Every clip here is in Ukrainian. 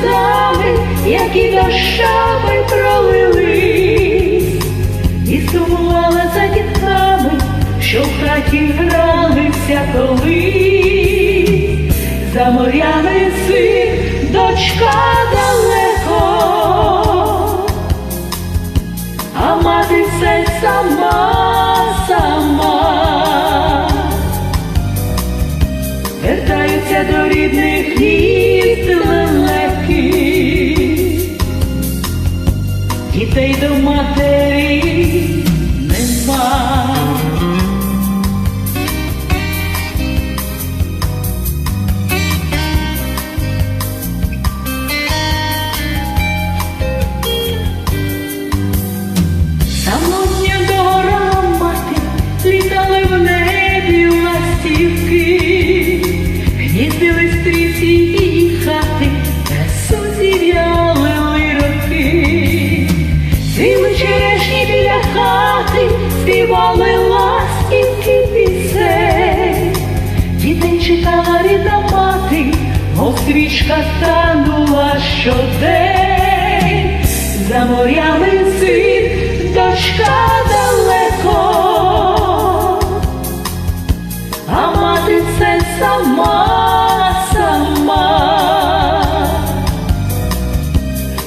сльозами, які дощами пролились, і сумувала за дітками, що в хаті гралися колись, за морями син, дочка дітей до мов свічка танула щодень. За морями син, дочка далеко, а мати все сама, сама.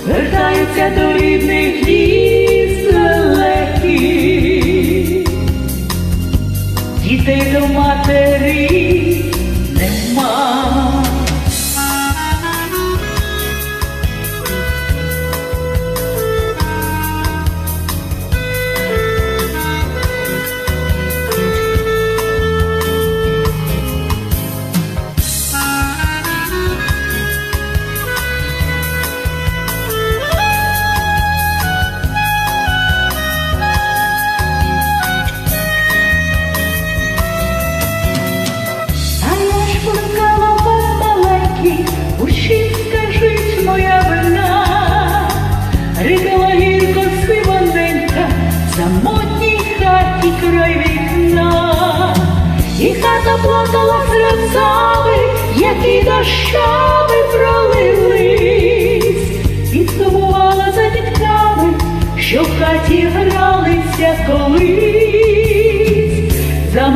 Вертаються до рідних міст далекі, дітей до матері самотній хаті край вікна, і хата плакала сльозами, які дощами пролились, і сумувала за дітками, що в хаті гралися колись, за